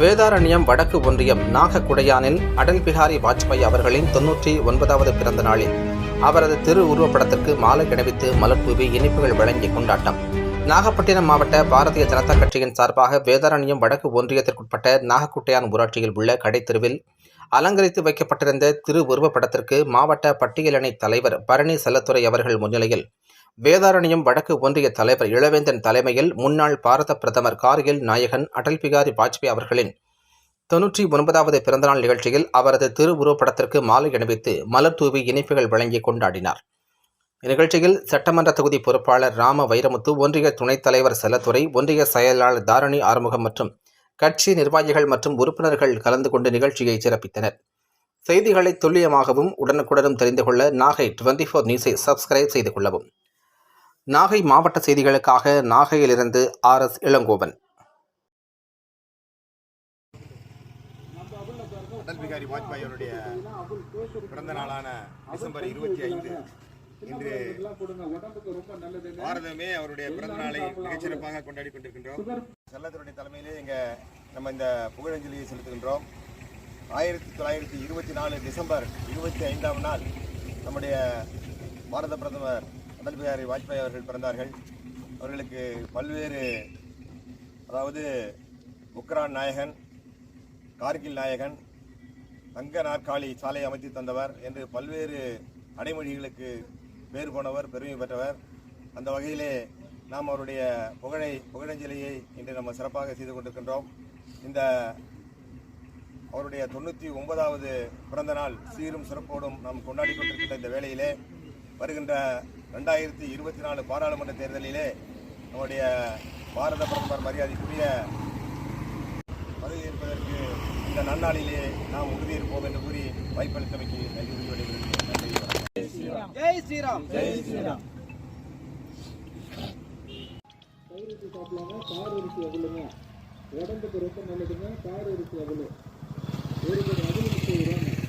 வேதாரண்யம் வடக்கு ஒன்றியம் நாகக்குடையானின் அடல் பிகாரி வாஜ்பாய் அவர்களின் தொன்னூற்றி ஒன்பதாவது பிறந்த நாளில் அவரது திரு உருவப்படத்திற்கு மாலை அணிவித்து மலர்தூவி இனிப்புகள் வழங்கி கொண்டாட்டம். நாகப்பட்டினம் மாவட்ட பாரதிய ஜனதா கட்சியின் சார்பாக வேதாரண்யம் வடக்கு ஒன்றியத்திற்குட்பட்ட நாகக்குட்டையான் ஊராட்சியில் உள்ள கடைத்தெருவில் அலங்கரித்து வைக்கப்பட்டிருந்த திரு உருவப்படத்திற்கு மாவட்ட பட்டியலணி தலைவர் பரணி செல்லத்துறை அவர்கள் முன்னிலையில் வேதாரண்யம் வடக்கு ஒன்றிய தலைவர் இளவேந்தன் தலைமையில் முன்னாள் பாரத பிரதமர் கார்கில் நாயகன் அடல் பிகாரி வாஜ்பாய் அவர்களின் தொன்னூற்றி ஒன்பதாவது பிறந்தநாள் நிகழ்ச்சியில் அவரது திருவுருவப்படத்திற்கு மாலை அணிவித்து மலர் தூவி இனிப்புகள் வழங்கி கொண்டாடினார். இந்நிகழ்ச்சியில் சட்டமன்ற தொகுதி பொறுப்பாளர் ராம வைரமுத்து ஒன்றிய துணைத் தலைவர் செல்லத்துறை ஒன்றிய செயலாளர் தாரணி ஆறுமுகம் மற்றும் கட்சி நிர்வாகிகள் மற்றும் உறுப்பினர்கள் கலந்து கொண்டு நிகழ்ச்சியை சிறப்பித்தனர். செய்திகளை துல்லியமாகவும் உடனுக்குடனும் தெரிந்து கொள்ள நாகை டுவெண்ட்டி ஃபோர் நியூஸை சப்ஸ்கிரைப் செய்து கொள்ளவும். நாகை மாவட்ட செய்திகளுக்காக நாகையிலிருந்து ஆர் எஸ் இளங்கோவன். அடல் பிகாரி வாஜ்பாய் அவருடைய பிறந்த நாளான டிசம்பர் இருபத்தி ஐந்து. இன்று பாரதமே அவருடைய பிறந்த நாளை மிகச்சிறப்பாக கொண்டாடி கொண்டிருக்கின்றோம். செல்லத்தினுடைய தலைமையிலே எங்க நம்ம இந்த புகழஞ்சலியை செலுத்துகின்றோம். ஆயிரத்தி தொள்ளாயிரத்தி இருபத்தி நாலு டிசம்பர் இருபத்தி ஐந்தாம் நாள் நம்முடைய பாரத பிரதமர் அடல் பிஹாரி வாஜ்பாய் அவர்கள் பிறந்தார்கள். அவர்களுக்கு பல்வேறு அதாவது உக்ரான் நாயகன் கார்கில் நாயகன் தங்க நாற்காலி சாலை அமைத்து தந்தவர் என்று பல்வேறு அடைமொழிகளுக்கு பேர் போனவர் பெருமை பெற்றவர். அந்த வகையிலே நாம் அவருடைய புகழை புகழஞ்சலியை இன்று நம்ம சிறப்பாக செய்து கொண்டிருக்கின்றோம். இந்த அவருடைய தொண்ணூற்றி ஒன்பதாவது பிறந்த நாள் சீரும் சிறப்போடும் நாம் கொண்டாடி கொண்டிருக்கின்ற இந்த வேளையிலே வருகின்ற ரெண்டாயிரத்தி இருபத்தி நாலு பாராளுமன்ற தேர்தலிலே நம்முடைய பாரத பிரதமர் மரியாதைக்குரிய பதவியேற்பதற்கு இந்த நன்னாளிலே நாம் உறுதியேற்போம் என்று கூறி வாய்ப்பளித்தமைக்கு நன்றி சாப்பிடலாங்க கார் இருக்கு எவ்வளோங்க உடம்புக்கு ரொம்ப நல்லதுங்க. கார் இருக்கு எவ்வளோ ஒரு படி அகல் முப்பது ரூபாங்க